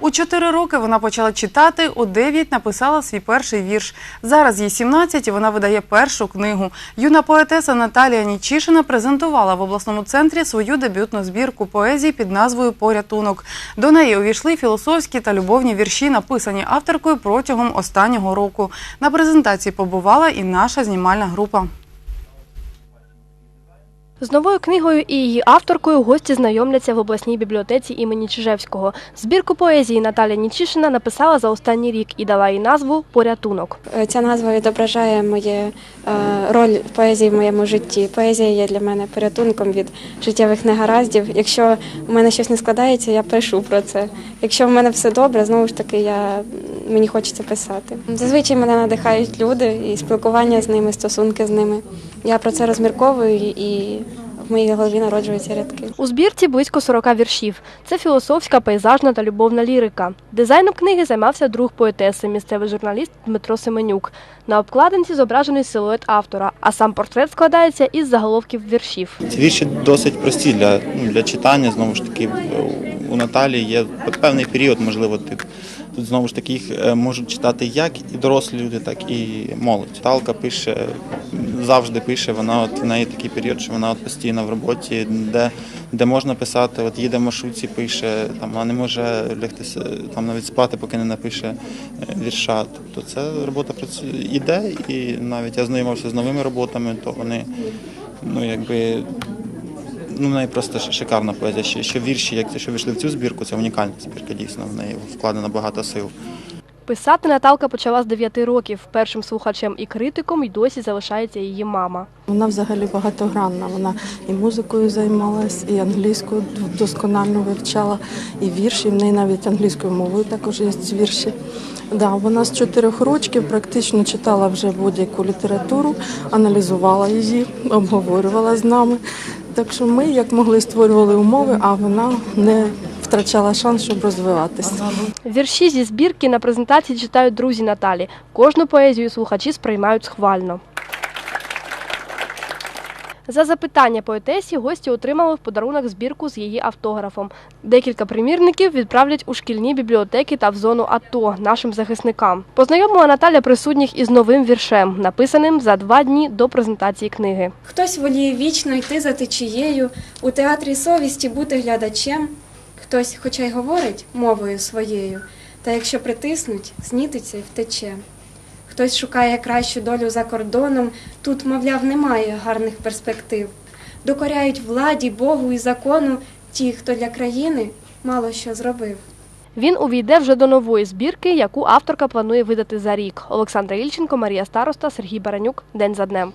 У чотири роки вона почала читати, у дев'ять написала свій перший вірш. Зараз їй 17 і вона видає першу книгу. Юна поетеса Наталія Нічишина презентувала в обласному центрі свою дебютну збірку поезії під назвою Порятунок. До неї увійшли філософські та любовні вірші, написані авторкою протягом останнього року. На презентації побувала і наша знімальна група. З новою книгою і її авторкою гості знайомляться в обласній бібліотеці імені Чижевського. Збірку поезії Наталя Нічишина написала за останній рік і дала їй назву Порятунок. Е, Ця назва відображає моє е, роль поезії в моєму житті. Поезія є для мене порятунком від життєвих негараздів. Якщо у мене щось не складається, я пишу про це. Якщо в мене все добре, знову ж таки я мені хочеться писати. Зазвичай мене надихають люди і спілкування з ними, стосунки з ними. Я про це розмірковую і в моїй голові народжуються рядки. У збірці близько 40 віршів. Це філософська, пейзажна та любовна лірика. Дизайном книги займався друг поетеси, місцевий журналіст Дмитро Семенюк. На обкладинці зображений силует автора, а сам портрет складається із заголовків віршів. Ці вірші досить прості для, ну, для читання. Знову ж таки, у Наталі є певний період, можливо, ти, тут знову ж таки їх е, можуть читати як і дорослі люди, так і молодь. Талка пише, завжди пише, вона от в неї такий період, що вона от постійно в роботі, де, де можна писати, от їде в маршрутці, пише, там вона не може лягтися, там навіть спати, поки не напише е, вірша. Тобто це робота іде, і навіть я знайомився з новими роботами, то вони ну якби ну в неї просто шикарна поезія. Ще, ще вірші, як що вийшли в цю збірку, це унікальна збірка, дійсно в неї вкладено багато сил. Писати Наталка почала з 9 років. Першим слухачем і критиком й досі залишається її мама. Вона взагалі багатогранна. Вона і музикою займалась, і англійською досконально вивчала, і вірші. В неї навіть англійською мовою також є вірші. Да, вона з чотирьох років практично читала вже будь-яку літературу, аналізувала її, обговорювала з нами. Так що ми, як могли, створювали умови, а вона не втрачала шанс, щоб розвиватися. Вірші зі збірки на презентації читають друзі Наталі. Кожну поезію слухачі сприймають схвально. За запитання поетесі гості отримали в подарунок збірку з її автографом. Декілька примірників відправлять у шкільні бібліотеки та в зону АТО нашим захисникам. Познайомила Наталя присутніх із новим віршем, написаним за два дні до презентації книги. Хтось воліє вічно йти за течією, у театрі совісті бути глядачем. Хтось, хоча й говорить мовою своєю, та якщо притиснуть, знітиться й втече. Хтось шукає кращу долю за кордоном, тут, мовляв, немає гарних перспектив. Докоряють владі, Богу і закону ті, хто для країни мало що зробив. Він увійде вже до нової збірки, яку авторка планує видати за рік. Олександра Ільченко, Марія Староста, Сергій Баранюк. День за днем.